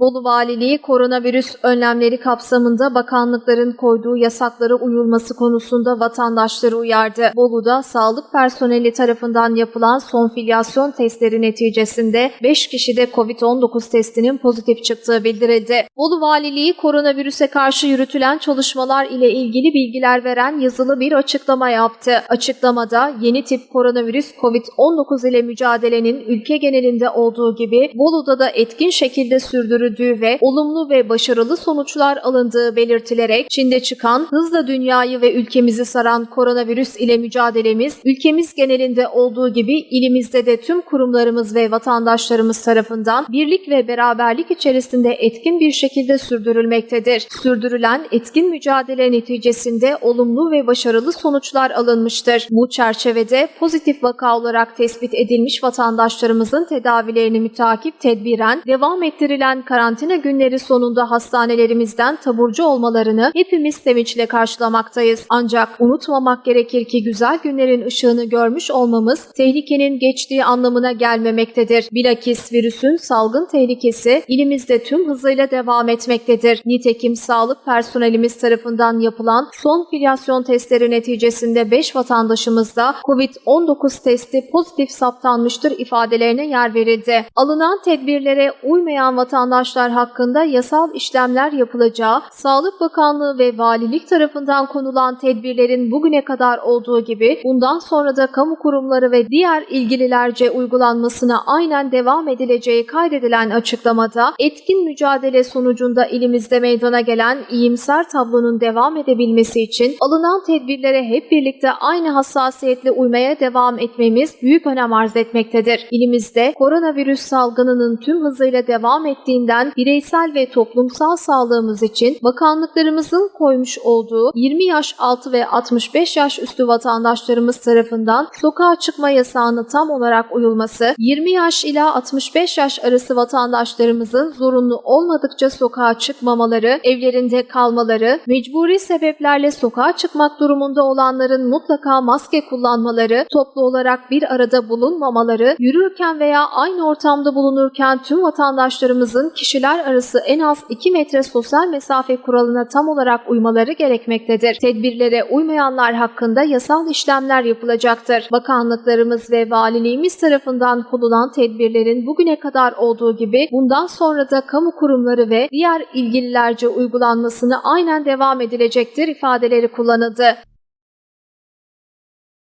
Bolu Valiliği koronavirüs önlemleri kapsamında bakanlıkların koyduğu yasaklara uyulması konusunda vatandaşları uyardı. Bolu'da sağlık personeli tarafından yapılan son filyasyon testleri neticesinde 5 kişide COVID-19 testinin pozitif çıktığı bildirildi. Bolu Valiliği koronavirüse karşı yürütülen çalışmalar ile ilgili bilgiler veren yazılı bir açıklama yaptı. Açıklamada yeni tip koronavirüs COVID-19 ile mücadelenin ülke genelinde olduğu gibi Bolu'da da etkin şekilde sürdürüldüğü ve olumlu ve başarılı sonuçlar alındığı belirtilerek Çin'de çıkan hızla dünyayı ve ülkemizi saran koronavirüs ile mücadelemiz ülkemiz genelinde olduğu gibi ilimizde de tüm kurumlarımız ve vatandaşlarımız tarafından birlik ve beraberlik içerisinde etkin bir şekilde sürdürülmektedir. Sürdürülen etkin mücadele neticesinde olumlu ve başarılı sonuçlar alınmıştır. Bu çerçevede pozitif vaka olarak tespit edilmiş vatandaşlarımızın tedavilerini mütakip tedbiren devam ettirilen karantina günleri sonunda hastanelerimizden taburcu olmalarını hepimiz sevinçle karşılamaktayız. Ancak unutmamak gerekir ki güzel günlerin ışığını görmüş olmamız tehlikenin geçtiği anlamına gelmemektedir. Bilakis virüsün salgın tehlikesi ilimizde tüm hızıyla devam etmektedir. Nitekim sağlık personelimiz tarafından yapılan son filyasyon testleri neticesinde 5 vatandaşımızda COVID-19 testi pozitif saptanmıştır ifadelerine yer verildi. Alınan tedbirlere uymayan vatandaşlar hakkında yasal işlemler yapılacağı, Sağlık Bakanlığı ve Valilik tarafından konulan tedbirlerin bugüne kadar olduğu gibi bundan sonra da kamu kurumları ve diğer ilgililerce uygulanmasına aynen devam edileceği kaydedilen açıklamada etkin mücadele sonucunda ilimizde meydana gelen iyimser tablonun devam edebilmesi için alınan tedbirlere hep birlikte aynı hassasiyetle uymaya devam etmemiz büyük önem arz etmektedir. İlimizde koronavirüs salgınının tüm hızıyla devam ettiğinden bireysel ve toplumsal sağlığımız için bakanlıklarımızın koymuş olduğu 20 yaş altı ve 65 yaş üstü vatandaşlarımız tarafından sokağa çıkma yasağına tam olarak uyulması, 20 yaş ila 65 yaş arası vatandaşlarımızın zorunlu olmadıkça sokağa çıkmamaları, evlerinde kalmaları, mecburi sebeplerle sokağa çıkmak durumunda olanların mutlaka maske kullanmaları, toplu olarak bir arada bulunmamaları, yürürken veya aynı ortamda bulunurken tüm vatandaşlarımızın kişiler arası en az 2 metre sosyal mesafe kuralına tam olarak uymaları gerekmektedir. Tedbirlere uymayanlar hakkında yasal işlemler yapılacaktır. Bakanlıklarımız ve valiliğimiz tarafından konulan tedbirlerin bugüne kadar olduğu gibi bundan sonra da kamu kurumları ve diğer ilgililerce uygulanmasını aynen devam edilecektir ifadeleri kullanıldı.